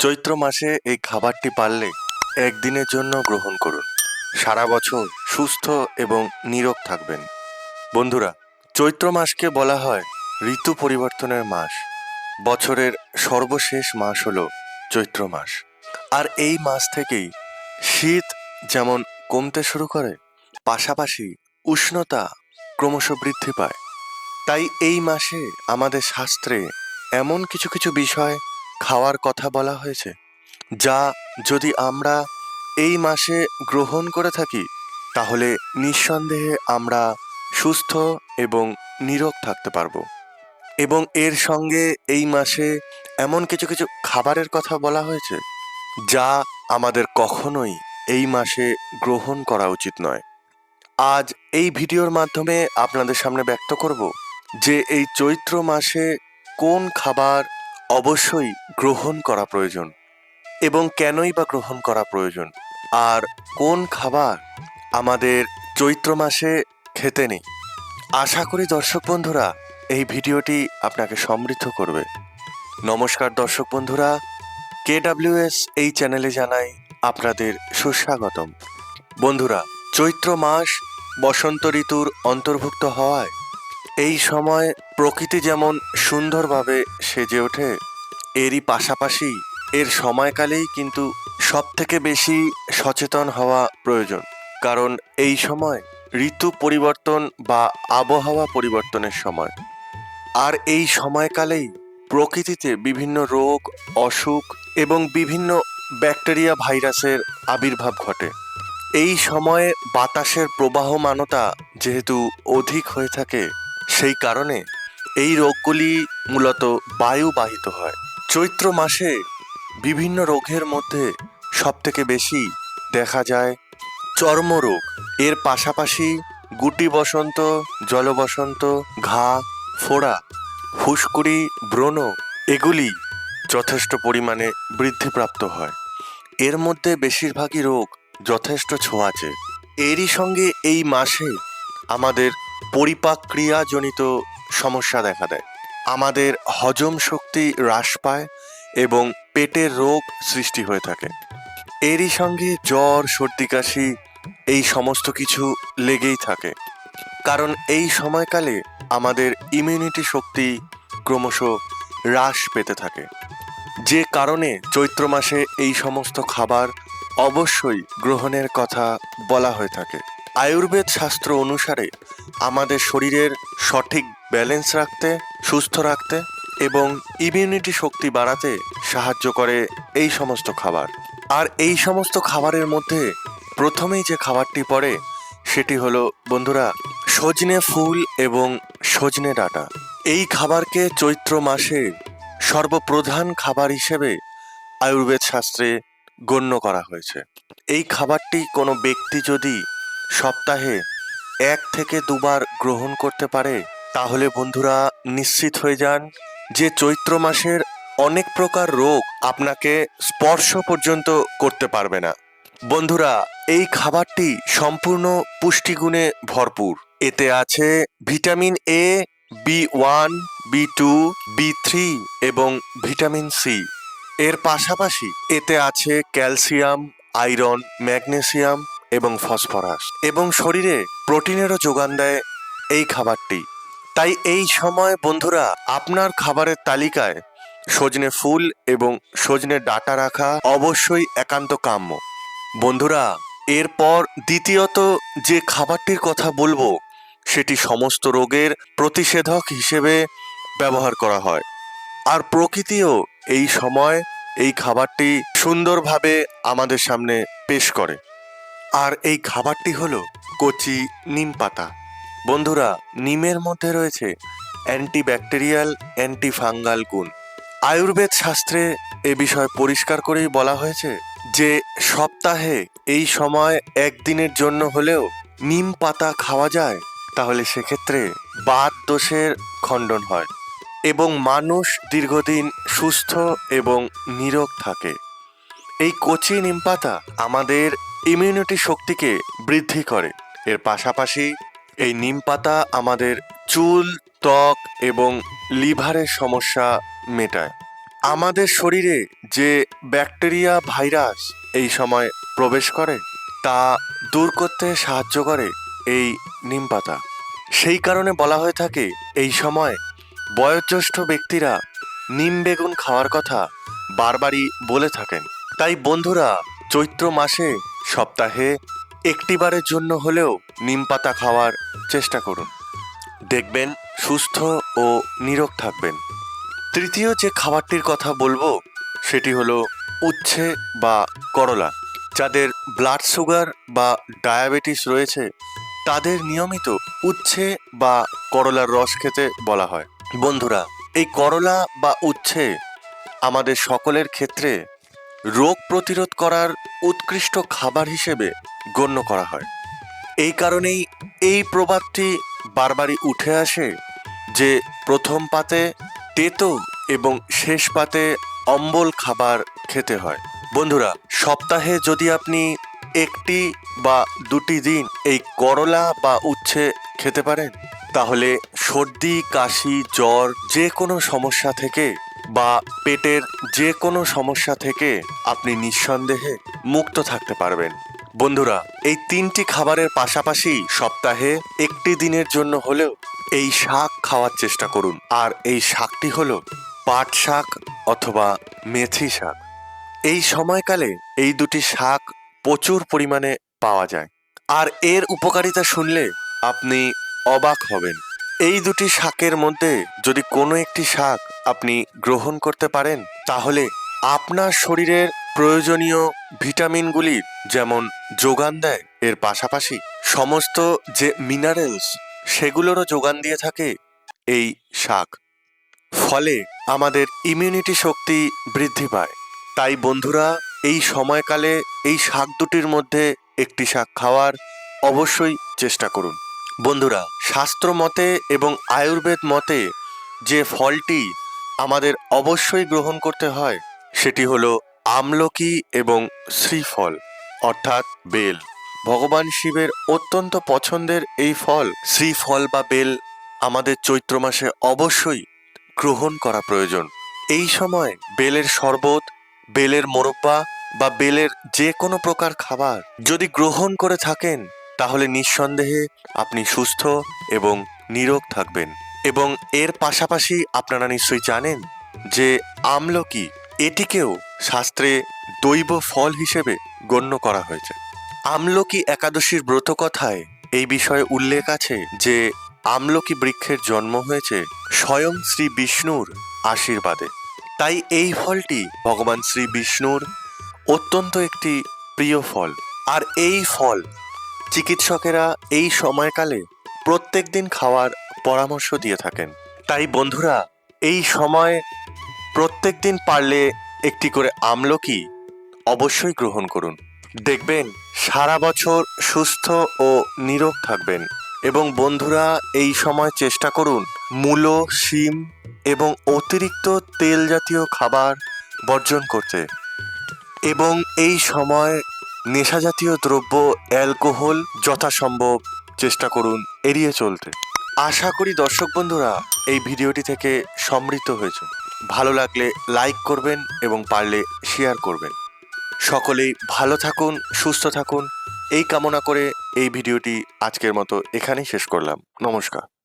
চৈত্র মাসে এই খাবারটি পারলে একদিনের জন্য গ্রহণ করুন। সারা বছর সুস্থ এবং নীরোগ থাকবেন। বন্ধুরা, চৈত্র মাসকে বলা হয় ঋতু পরিবর্তনের মাস। বছরের সর্বশেষ মাস হল চৈত্র মাস। আর এই মাস থেকেই শীত যেমন কমতে শুরু করে, পাশাপাশি উষ্ণতা ক্রমশ বৃদ্ধি পায়। তাই এই মাসে আমাদের শাস্ত্রে এমন কিছু কিছু বিষয় খাওয়ার কথা বলা হয়েছে, যা যদি আমরা এই মাসে গ্রহণ করে থাকি, তাহলে নিঃসন্দেহে আমরা সুস্থ এবং নীরোগ থাকতে পারব। এবং এর সঙ্গে এই মাসে এমন কিছু কিছু খাবারের কথা বলা হয়েছে, যা আমাদের কখনোই এই মাসে গ্রহণ করা উচিত নয়। আজ এই ভিডিওর মাধ্যমে আপনাদের সামনে ব্যক্ত করব যে এই চৈত্র মাসে কোন খাবার অবশ্যই গ্রহণ করা প্রয়োজন এবং কেনই বা গ্রহণ করা প্রয়োজন। আর কোন খাবার আমাদের চৈত্র মাসে খেতে নেই? আশা করি দর্শক বন্ধুরা, এই ভিডিওটি আপনাকে সমৃদ্ধ করবে। নমস্কার দর্শক বন্ধুরা, কেডাব্লিউএস এই চ্যানেলে জানাই আপনাদের সুস্বাগতম। বন্ধুরা, চৈত্র মাস বসন্ত ঋতুর অন্তর্ভুক্ত হওয়ায় এই সময় প্রকৃতি যেমন সুন্দরভাবে সেজে ওঠে, এরই পাশাপাশি এর সময়কালেই কিন্তু সব থেকে বেশি সচেতন হওয়া প্রয়োজন। কারণ এই সময় ঋতু পরিবর্তন বা আবহাওয়া পরিবর্তনের সময়। আর এই সময়কালেই প্রকৃতিতে বিভিন্ন রোগ, অসুখ এবং বিভিন্ন ব্যাকটেরিয়া ভাইরাসের আবির্ভাব ঘটে। এই সময়ে বাতাসের প্রবাহমানতা যেহেতু অধিক হয়ে থাকে সেই কারণে এই রোগগুলি মূলত বায়ুবাহিত হয়। চৈত্র মাসে বিভিন্ন রোগের মধ্যে সবথেকে বেশি দেখা যায় চর্মরোগ। এর পাশাপাশি গুটি বসন্ত জলবসন্ত ঘা, ফোড়া, ফুসকুড়ি, ব্রণ, এগুলি যথেষ্ট পরিমাণে বৃদ্ধিপ্রাপ্ত হয়। এর মধ্যে বেশিরভাগই রোগ যথেষ্ট ছোঁয়াচে। এরই সঙ্গে এই মাসে আমাদের পরিপাক ক্রিয়াজনিত সমস্যা দেখা দেয়। আমাদের হজম শক্তি হ্রাস পায় এবং পেটের রোগ সৃষ্টি হয়ে থাকে। এরই সঙ্গে জ্বর, সর্দি, কাশি এই সমস্ত কিছু লেগেই থাকে। কারণ এই সময়কালে আমাদের ইমিউনিটি শক্তি ক্রমশ হ্রাস পেতে থাকে। যে কারণে চৈত্র মাসে এই সমস্ত খাবার অবশ্যই গ্রহণের কথা বলা হয়ে থাকে। আয়ুর্বেদ শাস্ত্র অনুসারে আমাদের শরীরের সঠিক ব্যালেন্স রাখতে, সুস্থ রাখতে এবং ইমিউনিটি শক্তি বাড়াতে সাহায্য করে এই সমস্ত খাবার। আর এই সমস্ত খাবারের মধ্যে প্রথমেই যে খাবারটি পড়ে, সেটি হলো, বন্ধুরা, সজনে ফুল এবং সজনে ডাঁটা। এই খাবারকে চৈত্র মাসে সর্বপ্রধান খাবার হিসেবে আয়ুর্বেদ শাস্ত্রে গণ্য করা হয়েছে। এই খাবারটি কোনো ব্যক্তি যদি সপ্তাহে এক থেকে দুবার গ্রহণ করতে পারে, তাহলে বন্ধুরা নিশ্চিত হয়ে যান যে চৈত্র মাসের অনেক প্রকার রোগ আপনাকে স্পর্শ পর্যন্ত করতে পারবে না। বন্ধুরা, এই খাবারটি সম্পূর্ণ পুষ্টিগুণে ভরপুর। এতে আছে vitamin A B one B two B three এবং ভিটামিন সি এর পাশাপাশি এতে আছে ক্যালসিয়াম, আয়রন, ম্যাগনেসিয়াম এবং ফসফরাস। এবং শরীরে প্রোটিনেরও যোগান দেয় এই খাবারটি। তাই এই সময়, বন্ধুরা, আপনার খাবারের তালিকায় সজনে ফুল এবং সজনে ডাটা রাখা অবশ্যই একান্ত কাম্য। বন্ধুরা, এরপর দ্বিতীয়ত যে খাবারটির কথা বলব, সেটি সমস্ত রোগের প্রতিষেধক হিসেবে ব্যবহার করা হয়। আর প্রকৃতিও এই সময় এই খাবারটি সুন্দরভাবে আমাদের সামনে পেশ করে। আর এই খাবারটি হলো কচি নিম পাতা। বন্ধুরা, নিমের মধ্যে রয়েছে অ্যান্টিব্যাকটেরিয়াল অ্যান্টিফাঙ্গাল গুণ। আয়ুর্বেদ শাস্ত্রে এ বিষয়ে পরিষ্কার করেই বলা হয়েছে যে, সপ্তাহে এই সময় একদিনের জন্য হলেও নিম পাতা খাওয়া যায়, তাহলে সেক্ষেত্রে বাত দোষের খণ্ডন হয় এবং মানুষ দীর্ঘদিন সুস্থ এবং নীরোগ থাকে। এই কচি নিম পাতা আমাদের ইমিউনিটি শক্তিকে বৃদ্ধি করে। এর পাশাপাশি এই নিম পাতা আমাদের চুল, ত্বক এবং লিভারের সমস্যা মেটায়। আমাদের শরীরে যে ব্যাকটেরিয়া, ভাইরাস এই সময় প্রবেশ করে, তা দূর করতে সাহায্য করে এই নিম পাতা। সেই কারণে বলা হয়ে থাকে, এই সময় বয়োজ্যেষ্ঠ ব্যক্তিরা নিম বেগুন খাওয়ার কথা বারবারই বলে থাকেন। তাই বন্ধুরা, চৈত্র মাসে সপ্তাহে একটিবারের জন্য হলেও নিম পাতা খাওয়ার চেষ্টা করুন। দেখবেন সুস্থ ও নিরোগ থাকবেন। তৃতীয় যে খাবারটির কথা বলব, সেটি হলো উচ্ছে বা করলা। যাদের ব্লাড সুগার বা ডায়াবেটিস রয়েছে, তাদের নিয়মিত উচ্ছে বা করলার রস খেতে বলা হয়। বন্ধুরা, এই করলা বা উচ্ছে আমাদের সকলের ক্ষেত্রে রোগ প্রতিরোধ করার উৎকৃষ্ট খাবার হিসেবে গণ্য করা হয়। এই কারণেই এই প্রবাদটি বারবারই উঠে আসে যে প্রথম পাতে তেতো এবং শেষ পাতে অম্বল খাবার খেতে হয়। বন্ধুরা, সপ্তাহে যদি আপনি একটি বা দুটি দিন এই করলা বা উচ্ছে খেতে পারেন, তাহলে সর্দি, কাশি, জ্বর যে কোনো সমস্যা থেকে বা পেটের যে কোনো সমস্যা থেকে আপনি নিঃসন্দেহে মুক্ত থাকতে পারবেন। বন্ধুরা, এই তিনটি খাবারের পাশাপাশি সপ্তাহে একটি দিনের জন্য হলেও এই শাক খাওয়ার চেষ্টা করুন। আর এই শাকটি হলো পাট শাক অথবা মেথি শাক। এই সময়কালে এই দুটি শাক প্রচুর পরিমাণে পাওয়া যায়। আর এর উপকারিতা শুনলে আপনি অবাক হবেন। এই দুটি শাকের মধ্যে যদি কোনো একটি শাক আপনি গ্রহণ করতে পারেন, তাহলে আপনার শরীরের প্রয়োজনীয় ভিটামিনগুলির যেমন যোগান দেয়, এর পাশাপাশি সমস্ত যে মিনারেলস সেগুলোরও যোগান দিয়ে থাকে এই শাক। ফলে আমাদের ইমিউনিটি শক্তি বৃদ্ধি পায়। তাই বন্ধুরা, এই সময়কালে এই শাক দুটির মধ্যে একটি শাক খাওয়ার অবশ্যই চেষ্টা করুন। বন্ধুরা, শাস্ত্র মতে এবং আয়ুর্বেদ মতে যে ফলটি আমাদের অবশ্যই গ্রহণ করতে হয়, সেটি হলো আমলকি এবং শ্রীফল, অর্থাৎ বেল। ভগবান শিবের অত্যন্ত পছন্দের এই ফল, শ্রীফল বা বেল আমাদের চৈত্র মাসে অবশ্যই গ্রহণ করা প্রয়োজন। এই সময় বেলের শরবত, বেলের মোরব্বা বা বেলের যে কোনো প্রকার খাবার যদি গ্রহণ করে থাকেন তাহলে নিঃসন্দেহে আপনি সুস্থ এবং নিরোগ থাকবেন। এবং এর পাশাপাশি আপনারা নিশ্চয়ই জানেন যে আমলকি এটিকেও শাস্ত্রে দৈব ফল হিসেবে গণ্য করা হয়েছে। আমলকি একাদশীর ব্রত কথায় এই বিষয়ে উল্লেখ আছে যে আমলকি বৃক্ষের জন্ম হয়েছে স্বয়ং শ্রী বিষ্ণুর আশীর্বাদে। তাই এই ফলটি ভগবান শ্রী বিষ্ণুর অত্যন্ত একটি প্রিয় ফল। আর এই ফল চিকিৎসকেরা এই সময়কালে প্রত্যেক দিন খাওয়ার পরামর্শ দিয়ে থাকেন। তাই বন্ধুরা, এই সময় প্রত্যেক দিন পারলে একটি করে আমলকি অবশ্যই গ্রহণ করুন। দেখবেন সারা বছর সুস্থ ও নিরোগ থাকবেন এবং বন্ধুরা, এই সময় চেষ্টা করুন মূলো, শিম এবং অতিরিক্ত তেল জাতীয় খাবার বর্জন করতে। এবং এই সময় নেশাজাতীয় দ্রব্য, অ্যালকোহল যথাসম্ভব চেষ্টা করুন এড়িয়ে চলতে। আশা করি দর্শক বন্ধুরা, এই ভিডিওটি থেকে সমৃদ্ধ হয়েছে। ভালো লাগলে লাইক করবেন এবং পারলে শেয়ার করবেন। সকলেই ভালো থাকুন, সুস্থ থাকুন। এই কামনা করে এই ভিডিওটি আজকের মতো এখানেই শেষ করলাম। নমস্কার।